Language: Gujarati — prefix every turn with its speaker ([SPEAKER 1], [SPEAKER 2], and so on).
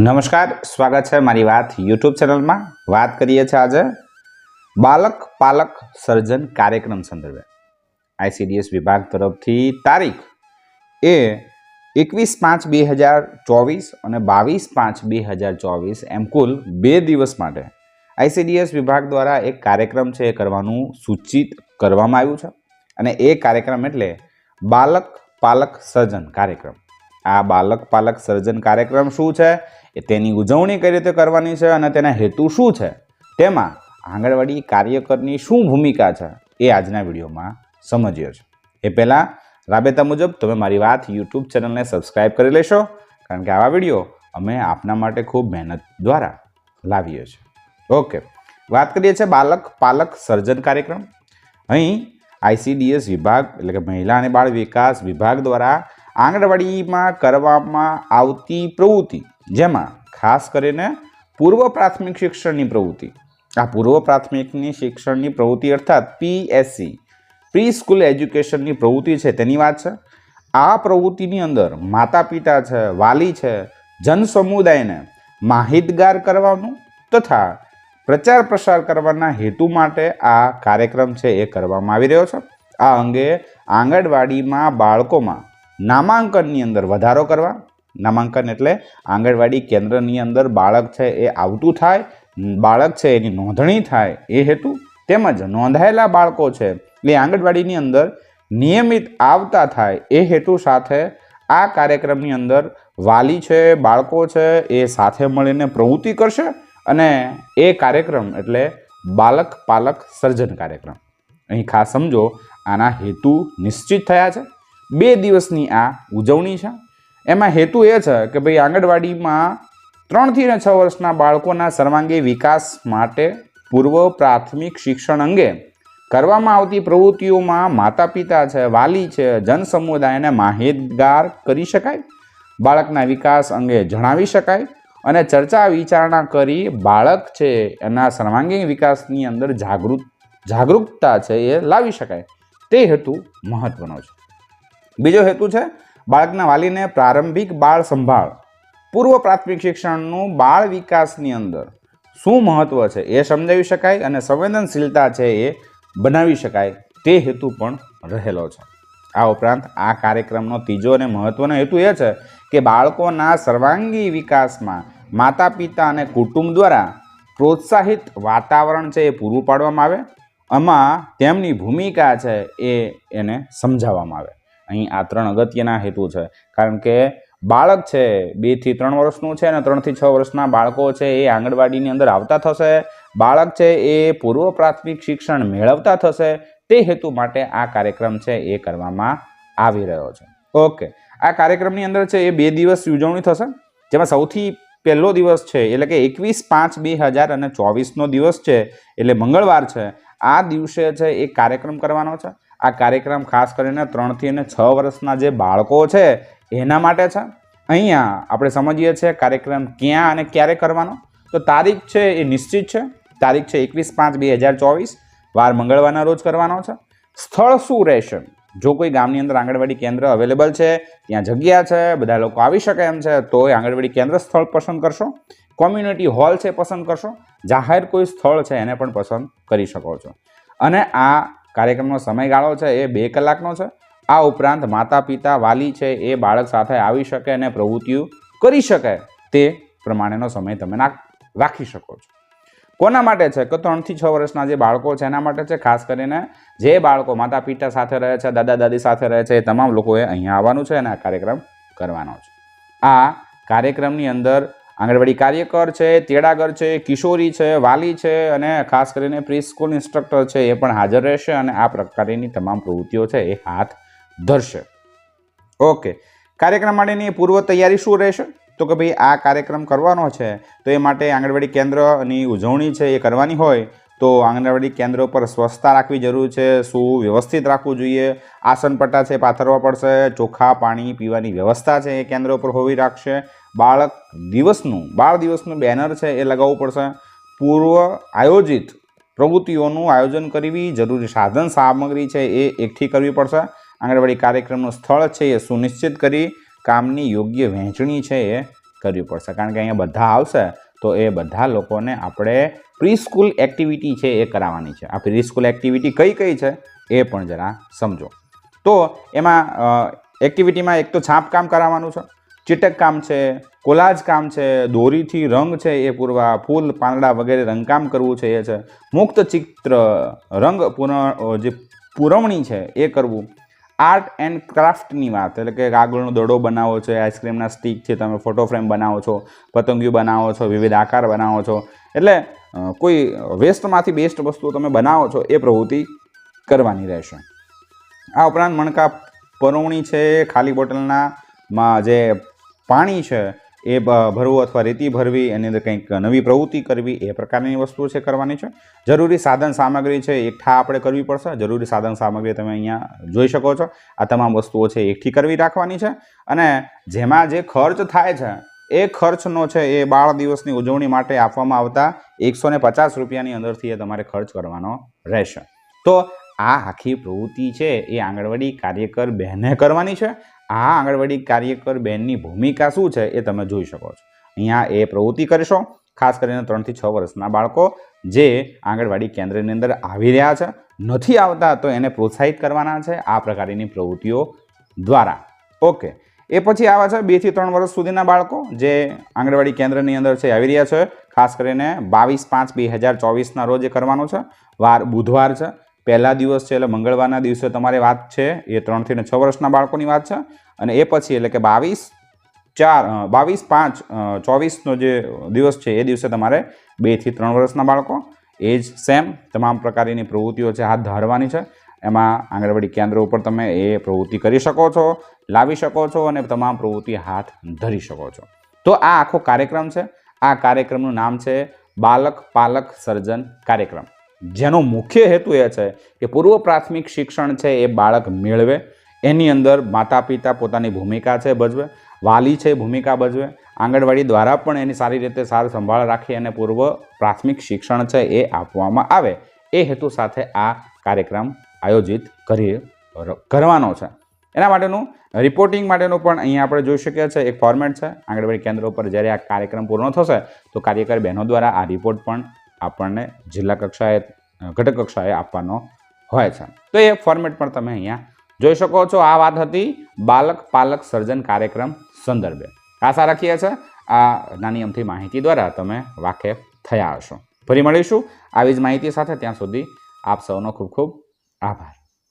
[SPEAKER 1] નમસ્કાર, સ્વાગત છે મારી વાત યુટ્યુબ ચેનલમાં. વાત કરીએ છીએ આજે બાલક પાલક સર્જન કાર્યક્રમ સંદર્ભે. આઈસીડીએસ વિભાગ તરફથી તારીખ એ એકવીસ પાંચ બે હજાર ચોવીસ અને બાવીસ પાંચ બે હજાર ચોવીસ એમ કુલ બે દિવસ માટે આઈસીડીએસ વિભાગ દ્વારા એક કાર્યક્રમ છે એ કરવાનું સૂચિત કરવામાં આવ્યું છે. અને એ કાર્યક્રમ એટલે બાલક પાલક સર્જન કાર્યક્રમ. આ બાલક પાલક સર્જન કાર્યક્રમ શું છે? એ તેની ઉજવણી કઈ રીતે કરવાની છે અને તેના હેતુ શું છે? તેમાં આંગણવાડી કાર્યકરની શું ભૂમિકા છે? એ આજના વિડીયોમાં સમજીએ છે એ પહેલાં રાબેતા મુજબ તમે મારી વાત યુટ્યુબ ચેનલને સબસ્ક્રાઈબ કરી લેશો, કારણ કે આવા વીડિયો અમે આપના માટે ખૂબ મહેનત દ્વારા લાવીએ છીએ. ઓકે, વાત કરીએ છીએ બાલક પાલક સર્જન કાર્યક્રમ. અહીં આઈસીડીએસ વિભાગ એટલે કે મહિલા અને બાળ વિકાસ વિભાગ દ્વારા આંગણવાડીમાં કરવામાં આવતી પ્રવૃત્તિ જેમાં ખાસ કરીને પૂર્વ પ્રાથમિક શિક્ષણની પ્રવૃત્તિ. આ પૂર્વ પ્રાથમિકની શિક્ષણની પ્રવૃત્તિ અર્થાત પીએસસી પ્રી સ્કૂલ એજ્યુકેશનની પ્રવૃત્તિ છે, તેની વાત છે. આ પ્રવૃત્તિની અંદર માતા પિતા છે, વાલી છે જન સમુદાયને માહિતગાર કરવાનું તથા પ્રચાર પ્રસાર કરવાના હેતુ માટે આ કાર્યક્રમ છે એ કરવામાં આવી રહ્યો છે. આ અંગે આંગણવાડીમાં બાળકોમાં નામાંકનની અંદર વધારો કરવા નામાંકન એટલે આંગણવાડી કેન્દ્રની અંદર બાળક છે એ આવતું થાય, બાળક છે એની નોંધણી થાય એ હેતુ તેમજ નોંધાયેલા બાળકો છે એ આંગણવાડીની અંદર નિયમિત આવતા થાય એ હેતુ સાથે આ કાર્યક્રમની અંદર વાલી છે, બાળકો છે એ સાથે મળીને પ્રવૃત્તિ કરશે અને એ કાર્યક્રમ એટલે બાલક પાલક સર્જન કાર્યક્રમ. અહીં ખાસ સમજો, આના હેતુ નિશ્ચિત થયા છે. બે દિવસની આ ઉજવણી છે. એમાં હેતુ એ છે કે ભાઈ આંગણવાડીમાં ત્રણથી ને છ વર્ષના બાળકોના સર્વાંગી વિકાસ માટે પૂર્વ પ્રાથમિક શિક્ષણ અંગે કરવામાં આવતી પ્રવૃત્તિઓમાં માતા પિતા છે, વાલી છે જન સમુદાયને માહિતગાર કરી શકાય, બાળકના વિકાસ અંગે જણાવી શકાય અને ચર્ચા વિચારણા કરી બાળક છે એના સર્વાંગીણ વિકાસની અંદર જાગૃત, જાગૃતતા છે એ લાવી શકાય. તે હેતુ મહત્વનો છે. બીજો હેતુ છે બાળકના વાલીને પ્રારંભિક બાળ સંભાળ. પૂર્વ પ્રાથમિક શિક્ષણનું બાળ વિકાસની અંદર શું મહત્ત્વ છે એ સમજાવી શકાય અને સંવેદનશીલતા છે એ બનાવી શકાય તે હેતુ પણ રહેલો છે. આ ઉપરાંત આ કાર્યક્રમનો ત્રીજો અને મહત્ત્વનો હેતુ એ છે કે બાળકોના સર્વાંગી વિકાસમાં માતા પિતા અને કુટુંબ દ્વારા પ્રોત્સાહિત વાતાવરણ છે એ પૂરું પાડવામાં આવે, આમાં તેમની ભૂમિકા છે એ એને સમજાવવામાં આવે. અહીં આ ત્રણ અગત્યના હેતુ છે. કારણ કે બાળક છે બેથી ત્રણ વર્ષનું છે અને ત્રણથી છ વર્ષના બાળકો છે એ આંગણવાડીની અંદર આવતા થશે. બાળક છે એ પૂર્વ પ્રાથમિક શિક્ષણ મેળવતા થશે. તે હેતુ માટે આ કાર્યક્રમ છે એ કરવામાં આવી રહ્યો છે. ઓકે. આ કાર્યક્રમની અંદર છે એ બે દિવસ ઉજવણી થશે, જેમાં સૌથી પહેલો દિવસ છે, એટલે કે એકવીસ પાંચ બે હજાર અને ચોવીસનો દિવસ છે, એટલે મંગળવાર છે. આ દિવસે છે એ કાર્યક્રમ કરવાનો છે. આ કાર્યક્રમ ખાસ કરીને ત્રણથી અને છ વર્ષના જે બાળકો છે, એના માટે છે. અહીંયા આપણે સમજીએ છીએ કાર્યક્રમ ક્યાં અને ક્યારે કરવાનો. તો તારીખ છે એ નિશ્ચિત છે. તારીખ છે એકવીસ પાંચ બે હજાર ચોવીસ. વાર મંગળવારના રોજ કરવાનો છે. સ્થળ શું રહેશે? જો કોઈ ગામની અંદર આંગણવાડી કેન્દ્ર અવેલેબલ છે, ત્યાં જગ્યા છે, બધા લોકો આવી શકે એમ છે તો એ આંગણવાડી કેન્દ્ર સ્થળ પસંદ કરશો. કોમ્યુનિટી હોલ છે પસંદ કરશો. જાહેર કોઈ સ્થળ છે એને પણ પસંદ કરી શકો છો. અને આ કાર્યક્રમનો સમયગાળો છે એ બે કલાકનો છે. આ ઉપરાંત માતા પિતા વાલી છે એ બાળક સાથે આવી શકે અને પ્રવૃત્તિઓ કરી શકે તે પ્રમાણેનો સમય તમે રાખી શકો છો. કોના માટે છે? કે ત્રણથી છ વર્ષના જે બાળકો છે એના માટે છે, ખાસ કરીને જે બાળકો માતા પિતા સાથે રહે છે દાદા દાદી સાથે રહે છે એ તમામ લોકોએ અહીંયા આવવાનું છે અને આ કાર્યક્રમ કરવાનો છે. આ કાર્યક્રમની અંદર આંગણવાડી કાર્યકર છે, તેડાગર છે, કિશોરી છે, વાલી છે અને ખાસ કરીને પ્રી સ્કૂલ ઇન્સ્ટ્રક્ટર છે એ પણ હાજર રહેશે અને આ પ્રકારની તમામ પ્રવૃત્તિઓ છે એ હાથ ધરશે. ઓકે. કાર્યક્રમ માટેની પૂર્વ તૈયારી શું રહેશે? તો કે ભાઈ આ કાર્યક્રમ કરવાનો છે, તો એ માટે આંગણવાડી કેન્દ્રની ઉજવણી છે એ કરવાની હોય, તો આંગણવાડી કેન્દ્ર પર સ્વચ્છતા રાખવી જરૂર છે શું વ્યવસ્થિત રાખવું જોઈએ આસન પટ્ટા છે, પાથરવા પડશે ચોખ્ખા પાણી પીવાની વ્યવસ્થા છે એ કેન્દ્ર ઉપર હોવી રાખશે બાળક દિવસનું, બાળ દિવસનું બેનર છે એ લગાવવું પડશે. પૂર્વ આયોજિત પ્રવૃત્તિઓનું આયોજન કરવી જરૂરી સાધન સામગ્રી છે એ એકઠી કરવી પડશે. આંગણવાડી કાર્યક્રમનું સ્થળ છે એ સુનિશ્ચિત કરી કામની યોગ્ય વહેંચણી છે એ કરવી પડશે. કારણ કે અહીંયા બધા આવશે તો એ બધા લોકોને આપણે પ્રી સ્કૂલ એક્ટિવિટી છે એ કરાવવાની છે. આ પ્રી સ્કૂલ એક્ટિવિટી કઈ કઈ છે એ પણ જરા સમજો. તો એમાં એક્ટિવિટીમાં એક તો છાપકામ કરાવવાનું છે. ચીટક કામ છે, કોલાજ કામ છે, દોરીથી રંગ છે એ પૂરવા, ફૂલ, પાંદડા વગેરે રંગકામ કરવું છે એ છે. મુક્ત ચિત્ર, રંગ પુન જે પુરવણી છે એ કરવું. આર્ટ એન્ડ ક્રાફ્ટની વાત, એટલે કે કાગળનો દડો બનાવો છો, આઈસ્ક્રીમના સ્ટીક છે તમે ફોટો ફ્રેમ બનાવો છો, પતંગિયું બનાવો છો, વિવિધ આકાર બનાવો છો. એટલે કોઈ વેસ્ટમાંથી બેસ્ટ વસ્તુઓ તમે બનાવો છો એ પ્રવૃત્તિ કરવાની રહેશે. આ ઉપરાંત મણકા પરોવણી છે, ખાલી બોટલના, માં જે પાણી છે, એ ભરવું અથવા રેતી ભરવી, એની અંદર કંઈક નવી પ્રવૃત્તિ કરવી, એ પ્રકારની વસ્તુઓ છે કરવાની છે. જરૂરી સાધન સામગ્રી છે એકઠા આપણે કરવી પડશે. જરૂરી સાધન સામગ્રી તમે અહીંયા જોઈ શકો છો. આ તમામ વસ્તુઓ છે એકઠી કરવી રાખવાની છે. અને જેમાં જે ખર્ચ થાય છે, એ ખર્ચનો છે, એ બાળ દિવસની ઉજવણી માટે આપવામાં આવતા એકસો ને પચાસ રૂપિયાની અંદરથી એ તમારે ખર્ચ કરવાનો રહેશે. તો આ આખી પ્રવૃત્તિ છે, એ આંગણવાડી કાર્યકર બહેને કરવાની છે. આ આંગણવાડી કાર્યકર બહેનની ભૂમિકા શું છે એ તમે જોઈ શકો છો. અહીંયા એ પ્રવૃત્તિ કરશો, ખાસ કરીને ત્રણથી છ વર્ષના બાળકો જે આંગણવાડી કેન્દ્રની અંદર આવી રહ્યા છે. નથી આવતા તો એને પ્રોત્સાહિત કરવાના છે આ પ્રકારની પ્રવૃત્તિઓ દ્વારા. ઓકે, એ પછી આવા છે બેથી ત્રણ વર્ષ સુધીના બાળકો જે આંગણવાડી કેન્દ્રની અંદર છે આવી રહ્યા છે. ખાસ કરીને બાવીસ પાંચ બે હજાર ચોવીસના રોજ એ કરવાનો છે. વાર બુધવાર છે. પહેલા દિવસ છે એટલે મંગળવારના દિવસે તમારે વાત છે, એ ત્રણથી ને છ વર્ષના બાળકોની વાત છે. અને એ પછી એટલે કે બાવીસ, ચાર બાવીસ, પાંચ ચોવીસનો જે દિવસ છે, એ દિવસે તમારે બેથી ત્રણ વર્ષના બાળકો. એ જ સેમ તમામ પ્રકારની પ્રવૃત્તિઓ છે હાથ ધરવાની છે. એમાં આંગણવાડી કેન્દ્ર ઉપર તમે એ પ્રવૃત્તિ કરી શકો છો, લાવી શકો છો અને તમામ પ્રવૃત્તિ હાથ ધરી શકો છો. તો આ આખો કાર્યક્રમ છે. આ કાર્યક્રમનું નામ છે બાલક પાલક સર્જન કાર્યક્રમ. જેનો મુખ્ય હેતુ એ છે કે પૂર્વ પ્રાથમિક શિક્ષણ છે એ બાળક મેળવે, એની અંદર માતા પિતા પોતાની ભૂમિકા છે ભજવે, વાલી છે ભૂમિકા ભજવે, આંગણવાડી દ્વારા પણ એની સારી રીતે સાર સંભાળ રાખી અને પૂર્વ પ્રાથમિક શિક્ષણ છે એ આપવામાં આવે. એ હેતુ સાથે આ કાર્યક્રમ આયોજિત કરી કરવાનો છે. એના માટેનું રિપોર્ટિંગ માટેનું પણ અહીંયા આપણે જોઈ શકીએ છીએ એક ફોર્મેટ છે. આંગણવાડી કેન્દ્ર ઉપર જ્યારે આ કાર્યક્રમ પૂર્ણ થશે તો કાર્યકર બહેનો દ્વારા આ રિપોર્ટ પણ આપણને જિલ્લા કક્ષાએ, ઘટક કક્ષાએ આપવાનો હોય છે. તો એ ફોર્મેટ પણ તમે અહીંયા જોઈ શકો છો. આ વાત હતી બાલક પાલક સર્જન કાર્યક્રમ સંદર્ભે. આશા રાખીએ છીએ આ નાની અમથી માહિતી દ્વારા તમે વાકેફ થયા હશો. ફરી મળીશું. આવી જ માહિતી સાથે ત્યાં સુધી આપ સૌનો ખૂબ ખૂબ આભાર.